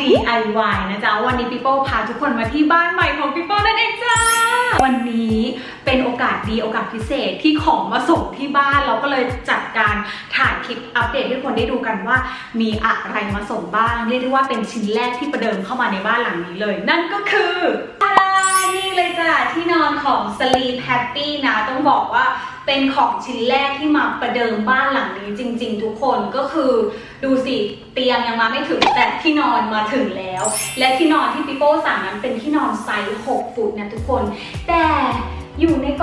DIY นะจ๊ะ วันนี้ปีโป้พาทุกคนมาที่บ้านใหม่ของปีโป้นั่นเองจ้า วันนี้เป็นโอกาสดีโอกาสพิเศษที่ของมาส่งที่บ้านเราก็เลยจัดการถ่ายคลิปอัปเดตให้ทุกคนได้ดูกันว่า มีอะไรมาส่งบ้าง เรียกได้ว่าเป็นชิ้นแรกที่ประเดิมเข้ามาในบ้านหลังนี้เลย นั่นก็คือ เลยจ้ะที่นอนของ Sleep Happy นะต้องบอกว่าเป็นของชิ้นแรกที่มาประเดิมบ้านหลังนี้จริง ๆ ทุกคนก็คือดูสิเตียงยังมาไม่ถึงแต่ที่นอนมาถึงแล้ว และที่นอนที่ปิโป้สั่งนั้นเป็นที่นอนไซส์ 6 ฟุตนะทุกคน แต่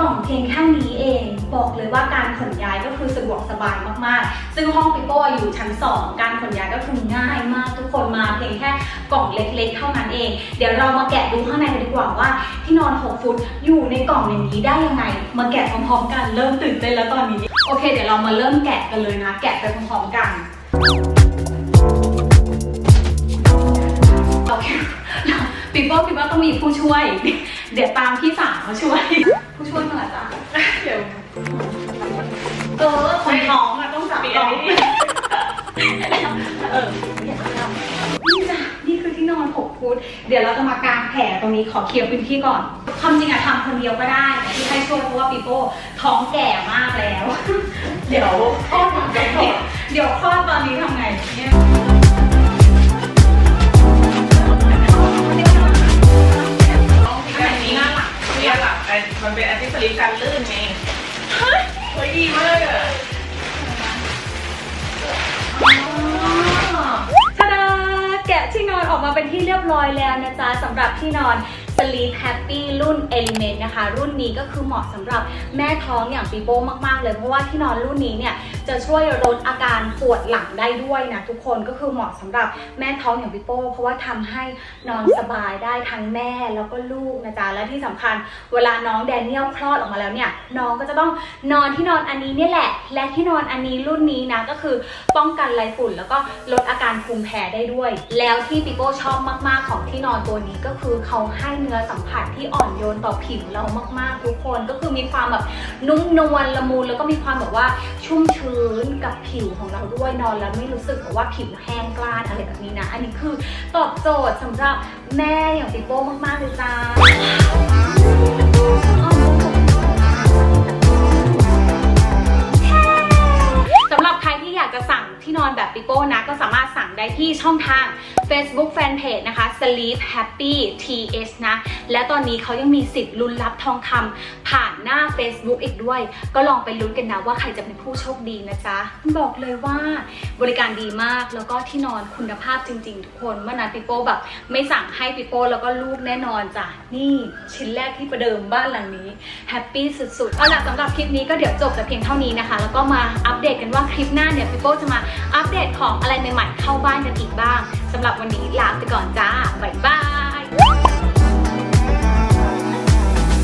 อยู่ในกล่องเพียงแค่นี้เอง บอกเลยว่าการขนย้ายก็คือสะดวกสบายมากๆ ซึ่งห้องปิโป้อยู่ชั้น 2 การขนย้ายก็คือง่ายมากทุกคนมาเพียงแค่กล่องเล็กๆ เท่านั้นเอง เดี๋ยวเรามาแกะดูข้างในกันดีกว่าว่า ที่นอน 6 ฟุตอยู่ในกล่องอย่างนี้ได้ยังไง มาแกะพร้อมๆกันเริ่มตื่นเต้นแล้วตอนนี้ โอเค เดี๋ยวเรามาเริ่มแกะกันเลยนะ แกะไปพร้อมๆกันโอเคปิโป้คิดว่าต้องมีผู้ช่วย เดี๋ยวตามพี่สาวมาช่วย ผู้ช่วยมาเหรอจ๊ะเดี๋ยวเออคนท้องอะต้องจับมีกอัล้นองนี้เออนี่จ้ะนี่คือที่นอน6ฟุตเดี๋ยวเราจะมากางแผลตรงนี้ขอเคลียร์พื้นที่ก่อนความจริงอะทำคนเดียวก็ได้แต่ที่ให้ช่วยเพราะว่าปีโป้ท้องแก่มากแล้ว เดี๋ยวคลอดก่อนเดี๋ยวคลอดตอนนี้ทำไงเนี่ย ลิปการลื่นไงเฮ้ยเฮ้ยดีมากอะทาดาแกะที่นอนออกมาเป็นที่เรียบร้อยแล้วนะจ๊ะสำหรับที่นอน Sleep Happy รุ่น Element นะคะ รุ่นนี้ก็คือเหมาะสำหรับแม่ท้องอย่างปีโป้มากๆเลย เพราะว่าที่นอนรุ่นนี้เนี่ยจะช่วยลดอาการปวดหลังได้ด้วยนะทุกคนก็คือเหมาะสำหรับแม่ท้องอย่างปีโป้ เพราะว่าทำให้นอนสบายได้ทั้งแม่แล้วก็ลูกนะจ๊ะและที่สำคัญเวลาน้องแดเนียลคลอดออกมาแล้วเนี่ยน้องก็จะต้องนอนที่นอนอันนี้เนี่ยแหละ และที่นอนอันนี้รุ่นนี้นะก็คือป้องกันไรฝุ่น แล้วก็ลดอาการภูมิแพ้ได้ด้วย แล้วที่ปิโป้ชอบมาก ๆ ของที่นอนตัวนี้ก็คือเขาให้นื้อสัมผัสที่อ่อนโยนต่อผิวเรามากๆ ทุกคนก็คือมีความแบบนุ่มนวลละมุนแล้วก็มีความแบบว่าชุ่มชื้นกับผิวของเราด้วยนอนแล้วไม่รู้สึกแบบว่าผิวแห้งกร้านอะไรแบบนี้นะ อันนี้คือตอบโจทย์สำหรับแม่อย่างปิโป้มากๆเลยจ้า ก้นะ ก็สามารถสั่งได้ที่ช่องทาง Facebook Fanpage นะคะ Sleep Happy TH นะ และตอนนี้เขายังมีสิทธิ์ลุ้นรับทองคำผ่านหน้า Facebook อีกด้วย ก็ลองไปลุ้นกันนะว่าใครจะเป็นผู้โชคดีนะจ๊ะ บอกเลยว่าบริการดีมากแล้วก็ที่นอนคุณภาพจริง ๆ ทุกคนเมื่อนั้นปิโป้แบบไม่สั่งให้ปิโป้แล้วก็ลูกแน่นอนจ้ะนี่ชิ้นแรกที่ประเดิมบ้านหลังนี้แฮปปี้สุดๆ เอาล่ะสำหรับคลิปนี้ก็เดี๋ยวจบแต่เพียงเท่านี้นะคะ แล้วก็มาอัปเดตกันว่าคลิปหน้าเนี่ยปิโป้จะมาอัปเดตขอของอะไรใหม่ๆเข้าบ้านกันอีกบ้างสำหรับวันนี้ลาไปก่อนจ้าบ๊ายบาย